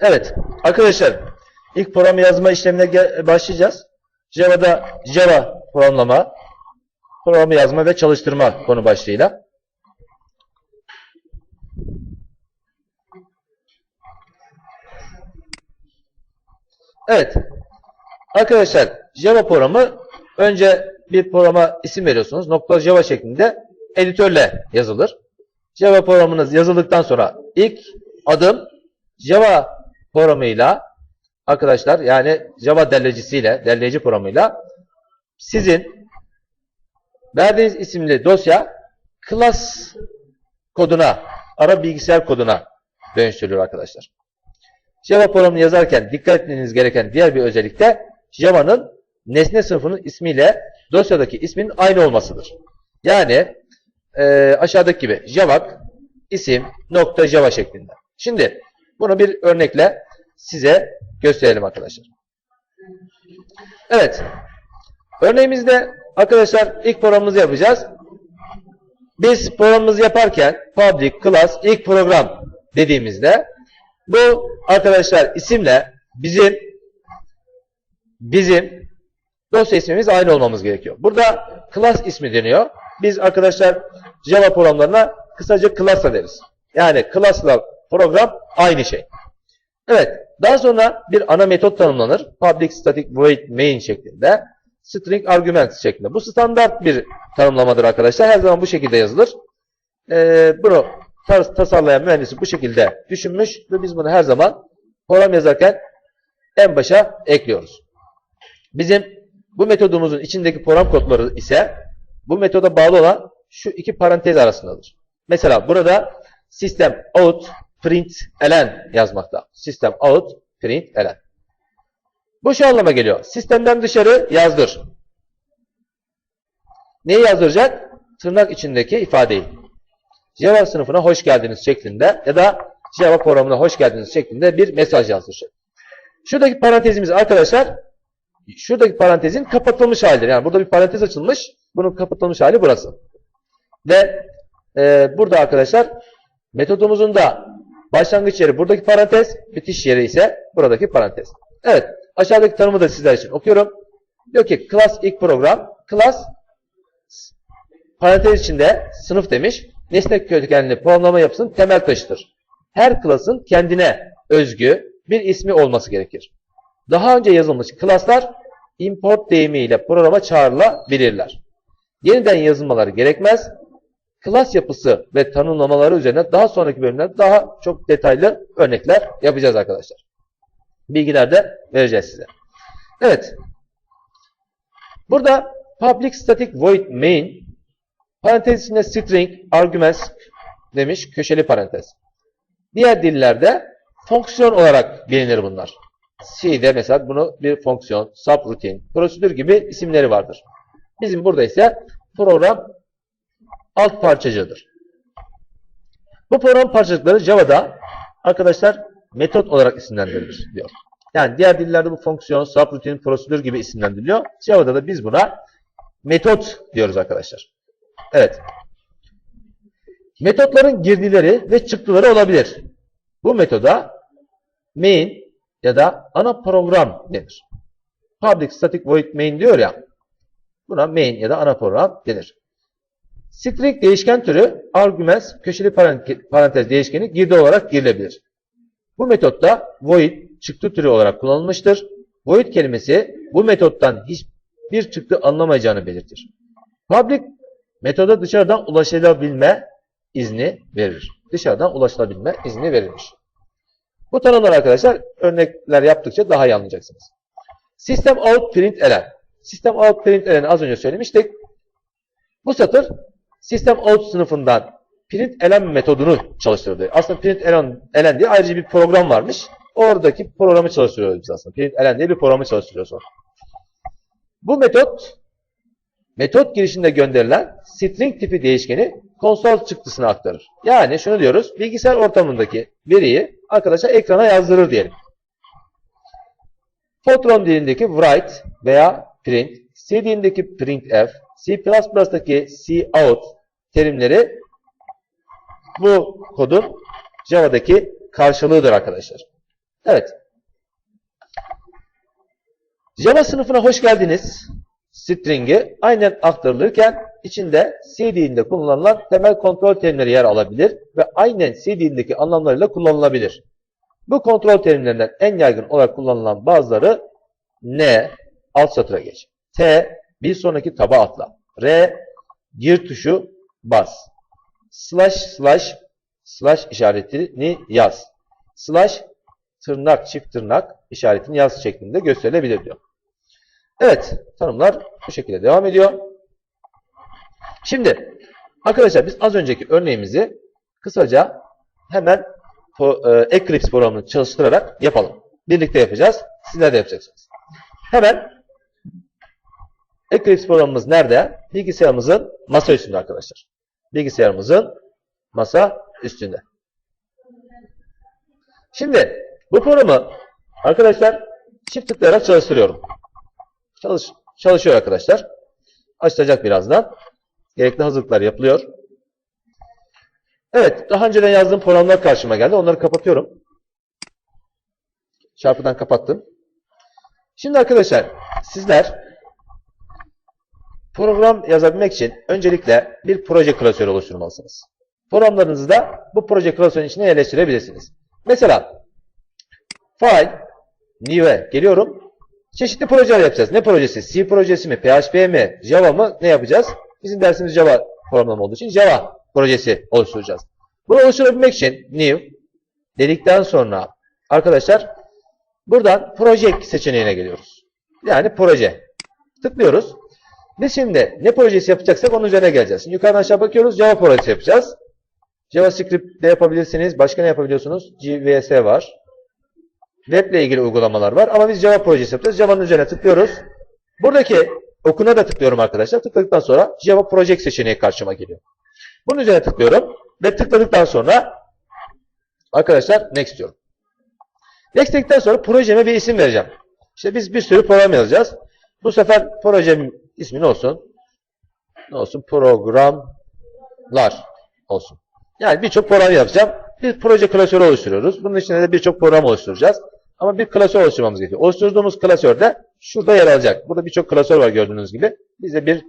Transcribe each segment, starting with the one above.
Evet arkadaşlar ilk program yazma işlemine başlayacağız. Java'da Java programlama, programı yazma ve çalıştırma konu başlığıyla. Evet. Arkadaşlar Java programı önce bir programa isim veriyorsunuz. Nokta Java şeklinde editörle yazılır. Java programınız yazıldıktan sonra ilk adım Java programıyla arkadaşlar yani Java derlecisiyle, derleyici programıyla sizin verdiğiniz isimli dosya class koduna, ara bilgisayar koduna dönüştürülür arkadaşlar. Java programını yazarken dikkat etmeniz gereken diğer bir özellik de Java'nın nesne sınıfının ismiyle dosyadaki ismin aynı olmasıdır. Yani e, aşağıdaki gibi Java isim nokta Java şeklinde. Şimdi bunu bir örnekle size gösterelim arkadaşlar. Evet. Örneğimizde arkadaşlar ilk programımızı yapacağız. Biz programımızı yaparken public class ilk program dediğimizde bu arkadaşlar isimle bizim bizim dosya ismimiz aynı olmamız gerekiyor. Burada class ismi deniyor. Biz arkadaşlar Java programlarına kısaca class deriz. Yani class'la program aynı şey. Evet. Daha sonra bir ana metot tanımlanır. Public static void main şeklinde. String arguments şeklinde. Bu standart bir tanımlamadır arkadaşlar. Her zaman bu şekilde yazılır. Ee, bunu tas tasarlayan mühendisi bu şekilde düşünmüş ve biz bunu her zaman program yazarken en başa ekliyoruz. Bizim bu metodumuzun içindeki program kodları ise bu metoda bağlı olan şu iki parantez arasındadır. Mesela burada system out print elen yazmakta. System out print elen. Bu şu anlama geliyor. Sistemden dışarı yazdır. Neyi yazdıracak? Tırnak içindeki ifadeyi. Java sınıfına hoş geldiniz şeklinde ya da Java programına hoş geldiniz şeklinde bir mesaj yazdıracak. Şuradaki parantezimiz arkadaşlar şuradaki parantezin kapatılmış halidir. Yani burada bir parantez açılmış. Bunun kapatılmış hali burası. Ve e, burada arkadaşlar metodumuzun da başlangıç yeri buradaki parantez, bitiş yeri ise buradaki parantez. Evet. Aşağıdaki tanımı da sizler için okuyorum. Diyor ki class ilk program. Class parantez içinde sınıf demiş. Nesne kökenli programlama yapısının temel taşıdır. Her class'ın kendine özgü bir ismi olması gerekir. Daha önce yazılmış class'lar import deyimiyle programa çağrılabilirler. Yeniden yazılmaları gerekmez. Class yapısı ve tanımlamaları üzerine daha sonraki bölümlerde daha çok detaylı örnekler yapacağız arkadaşlar. Bilgiler de vereceğiz size. Evet. Burada public static void main parantez içinde string arguments demiş köşeli parantez. Diğer dillerde fonksiyon olarak bilinir bunlar. C'de mesela bunu bir fonksiyon, subroutine, prosedür gibi isimleri vardır. Bizim burada ise program alt parçacıdır. Bu program parçacıkları Java'da arkadaşlar metot olarak isimlendirilir diyor. Yani diğer dillerde bu fonksiyon, subroutine, prosedür gibi isimlendiriliyor. Java'da da biz buna metot diyoruz arkadaşlar. Evet. Metotların girdileri ve çıktıları olabilir. Bu metoda main ya da ana program denir. Public static void main diyor ya. Buna main ya da ana program denir. String değişken türü arguments köşeli parantez değişkeni girdi olarak girilebilir. Bu metotta void çıktı türü olarak kullanılmıştır. Void kelimesi bu metottan hiçbir çıktı anlamayacağını belirtir. Public metoda dışarıdan ulaşılabilme izni verir. Dışarıdan ulaşılabilme izni verilmiş. Bu tanımlar arkadaşlar örnekler yaptıkça daha iyi anlayacaksınız. System out print elen. System out print elen'i az önce söylemiştik. Bu satır System out sınıfından print elen metodunu çalıştırdı. Aslında print elen, elen diye ayrıca bir program varmış. Oradaki programı çalıştırıyoruz biz aslında. Print elen diye bir programı çalıştırıyoruz sonra. Bu metot metot girişinde gönderilen string tipi değişkeni konsol çıktısına aktarır. Yani şunu diyoruz. Bilgisayar ortamındaki veriyi arkadaşlar ekrana yazdırır diyelim. Fortran dilindeki write veya print, C dilindeki printf, C++'daki cout terimleri bu kodun Java'daki karşılığıdır arkadaşlar. Evet. Java sınıfına hoş geldiniz. String'i aynen aktarılırken içinde C kullanılan temel kontrol terimleri yer alabilir ve aynen C anlamlarıyla kullanılabilir. Bu kontrol terimlerinden en yaygın olarak kullanılan bazıları N, alt satıra geç. T, bir sonraki taba atla. R, gir tuşu bas. Slash slash slash işaretini yaz. Slash tırnak çift tırnak işaretini yaz şeklinde gösterilebilir diyor. Evet tanımlar bu şekilde devam ediyor. Şimdi arkadaşlar biz az önceki örneğimizi kısaca hemen e, Eclipse programını çalıştırarak yapalım. Birlikte yapacağız. Sizler de yapacaksınız. Hemen Eclipse programımız nerede? Bilgisayarımızın masa üstünde arkadaşlar. Bilgisayarımızın masa üstünde. Şimdi bu programı arkadaşlar çift tıklayarak çalıştırıyorum. Çalış, çalışıyor arkadaşlar. Açılacak birazdan. Gerekli hazırlıklar yapılıyor. Evet, daha önceden yazdığım programlar karşıma geldi. Onları kapatıyorum. Çarpıdan kapattım. Şimdi arkadaşlar, sizler program yazabilmek için öncelikle bir proje klasörü oluşturmalısınız. Programlarınızı da bu proje klasörünün içine yerleştirebilirsiniz. Mesela File, New'e geliyorum. Çeşitli projeler yapacağız. Ne projesi? C projesi mi? PHP mi? Java mı? Ne yapacağız? Bizim dersimiz Java programlama olduğu için Java projesi oluşturacağız. Bunu oluşturabilmek için New dedikten sonra arkadaşlar buradan Project seçeneğine geliyoruz. Yani proje. Tıklıyoruz. Biz şimdi ne projesi yapacaksak onun üzerine geleceğiz. Şimdi yukarıdan aşağı bakıyoruz. Java projesi yapacağız. JavaScript de yapabilirsiniz. Başka ne yapabiliyorsunuz? JVS var. Web ile ilgili uygulamalar var. Ama biz Java projesi yapacağız. Java'nın üzerine tıklıyoruz. Buradaki okuna da tıklıyorum arkadaşlar. Tıkladıktan sonra Java Project seçeneği karşıma geliyor. Bunun üzerine tıklıyorum. Ve tıkladıktan sonra arkadaşlar Next diyorum. Next dedikten sonra projeme bir isim vereceğim. İşte biz bir sürü program yazacağız. Bu sefer projemin ismi ne olsun? Ne olsun? Programlar olsun. Yani birçok program yapacağım. Bir proje klasörü oluşturuyoruz. Bunun içinde de birçok program oluşturacağız. Ama bir klasör oluşturmamız gerekiyor. Oluşturduğumuz klasör de şurada yer alacak. Burada birçok klasör var gördüğünüz gibi. Biz de bir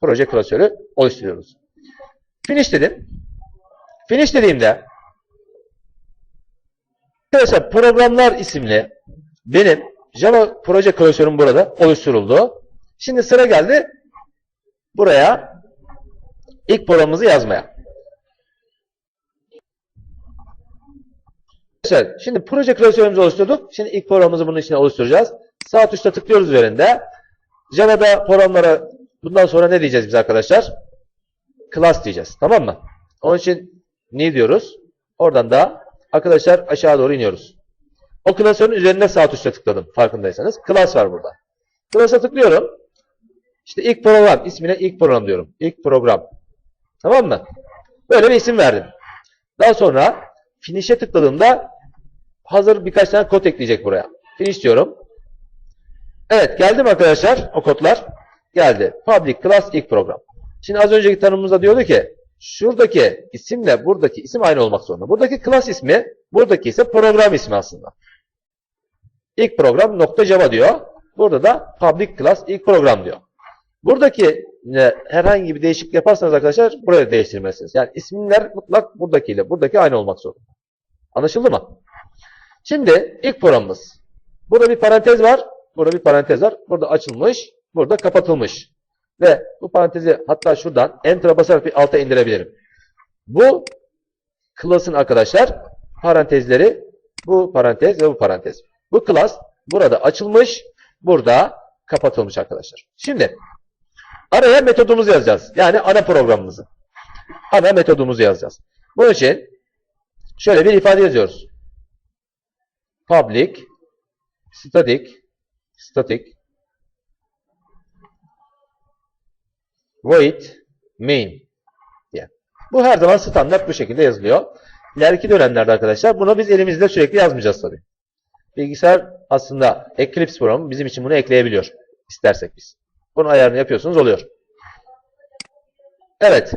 proje klasörü oluşturuyoruz. Finish dedim. Finish dediğimde arkadaşlar programlar isimli benim Java proje klasörüm burada oluşturuldu. Şimdi sıra geldi buraya ilk programımızı yazmaya. Arkadaşlar şimdi proje klasörümüzü oluşturduk. Şimdi ilk programımızı bunun içine oluşturacağız. Sağ tuşla tıklıyoruz üzerinde. Java'da programlara bundan sonra ne diyeceğiz biz arkadaşlar? Class diyeceğiz. Tamam mı? Onun için new diyoruz. Oradan da arkadaşlar aşağı doğru iniyoruz. O klasörün üzerinde sağ tuşla tıkladım farkındaysanız. Class var burada. Class'a tıklıyorum. İşte ilk program. ismine ilk program diyorum. İlk program. Tamam mı? Böyle bir isim verdim. Daha sonra finish'e tıkladığımda hazır birkaç tane kod ekleyecek buraya. Finish diyorum. Evet geldi mi arkadaşlar o kodlar? Geldi. Public class ilk program. Şimdi az önceki tanımımızda diyordu ki şuradaki isimle buradaki isim aynı olmak zorunda. Buradaki class ismi, buradaki ise program ismi aslında. İlk program nokta Java diyor. Burada da public class ilk program diyor. Buradaki e, herhangi bir değişiklik yaparsanız arkadaşlar buraya değiştirmelisiniz. Yani isimler mutlak buradakiyle buradaki aynı olmak zorunda. Anlaşıldı mı? Şimdi ilk programımız. Burada bir parantez var. Burada bir parantez var. Burada açılmış. Burada kapatılmış. Ve bu parantezi hatta şuradan enter'a basarak bir alta indirebilirim. Bu class'ın arkadaşlar parantezleri bu parantez ve bu parantez. Bu class burada açılmış. Burada kapatılmış arkadaşlar. Şimdi araya metodumuzu yazacağız. Yani ana programımızı. Ana metodumuzu yazacağız. Bunun için şöyle bir ifade yazıyoruz. Public static static void main diye. Bu her zaman standart bu şekilde yazılıyor. İleriki dönemlerde arkadaşlar bunu biz elimizde sürekli yazmayacağız tabii. Bilgisayar aslında Eclipse programı bizim için bunu ekleyebiliyor. istersek biz. Bunun ayarını yapıyorsunuz oluyor. Evet.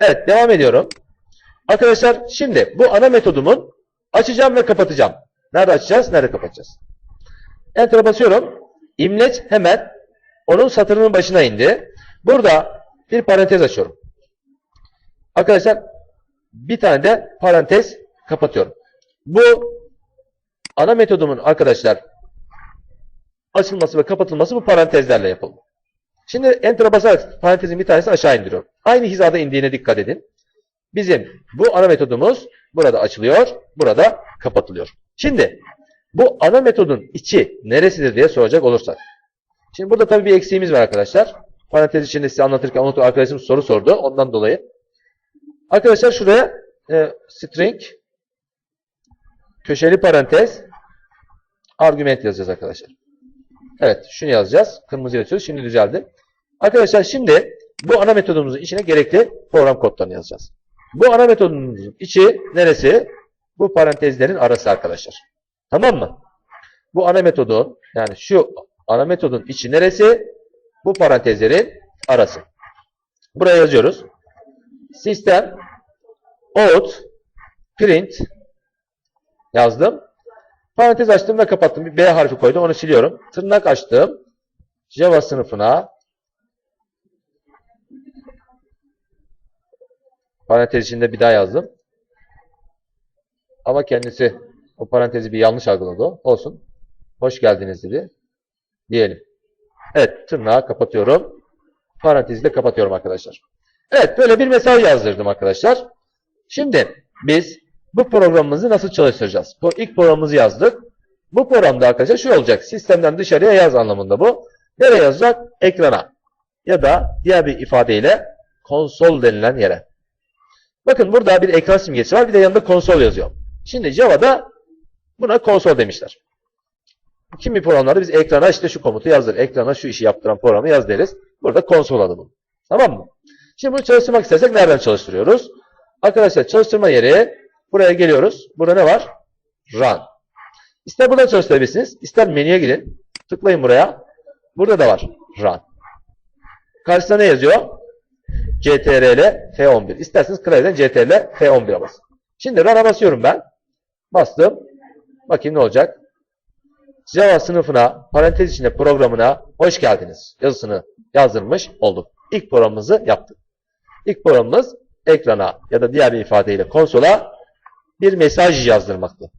Evet devam ediyorum. Arkadaşlar şimdi bu ana metodumun açacağım ve kapatacağım. Nerede açacağız? Nerede kapatacağız? Enter'a basıyorum. İmleç hemen onun satırının başına indi. Burada bir parantez açıyorum. Arkadaşlar bir tane de parantez kapatıyorum. Bu ana metodumun arkadaşlar açılması ve kapatılması bu parantezlerle yapıldı. Şimdi Enter'a basarak parantezin bir tanesini aşağı indiriyorum. Aynı hizada indiğine dikkat edin. Bizim bu ana metodumuz burada açılıyor, burada kapatılıyor. Şimdi bu ana metodun içi neresidir diye soracak olursak. Şimdi burada tabii bir eksiğimiz var arkadaşlar. Parantez içinde size anlatırken unuttum arkadaşım soru sordu. Ondan dolayı. Arkadaşlar şuraya e, string köşeli parantez argüment yazacağız arkadaşlar. Evet şunu yazacağız. Kırmızı yazıyoruz. Şimdi düzeldi. Arkadaşlar şimdi bu ana metodumuzun içine gerekli program kodlarını yazacağız. Bu ana metodumuzun içi neresi? Bu parantezlerin arası arkadaşlar. Tamam mı? Bu ana metodun yani şu ana metodun içi neresi? Bu parantezlerin arası. Buraya yazıyoruz. Sistem out print yazdım. Parantez açtım ve kapattım. Bir B harfi koydum. Onu siliyorum. Tırnak açtım. Java sınıfına parantez içinde bir daha yazdım. Ama kendisi o parantezi bir yanlış algıladı. Olsun. Hoş geldiniz dedi. Diyelim. Evet. Tırnağı kapatıyorum. Parantezi de kapatıyorum arkadaşlar. Evet. Böyle bir mesaj yazdırdım arkadaşlar. Şimdi biz bu programımızı nasıl çalıştıracağız? Bu ilk programımızı yazdık. Bu programda arkadaşlar şu olacak. Sistemden dışarıya yaz anlamında bu. Nereye yazacak? Ekrana. Ya da diğer bir ifadeyle konsol denilen yere. Bakın burada bir ekran simgesi var. Bir de yanında konsol yazıyor. Şimdi Java'da buna konsol demişler. Kimi programlarda biz ekrana işte şu komutu yazdır. Ekrana şu işi yaptıran programı yaz deriz. Burada konsol adı bu. Tamam mı? Şimdi bunu çalıştırmak istersek nereden çalıştırıyoruz? Arkadaşlar çalıştırma yeri buraya geliyoruz. Burada ne var? Run. İster buradan çalıştırabilirsiniz. ister menüye gidin. Tıklayın buraya. Burada da var. Run. Karşısına ne yazıyor? CTRL F11. İsterseniz klavyeden CTRL F11'e basın. Şimdi run'a basıyorum ben. Bastım. Bakayım ne olacak? Java sınıfına, parantez içinde programına hoş geldiniz yazısını yazdırmış olduk. İlk programımızı yaptık. İlk programımız ekrana ya da diğer bir ifadeyle konsola bir mesaj yazdırmaktı.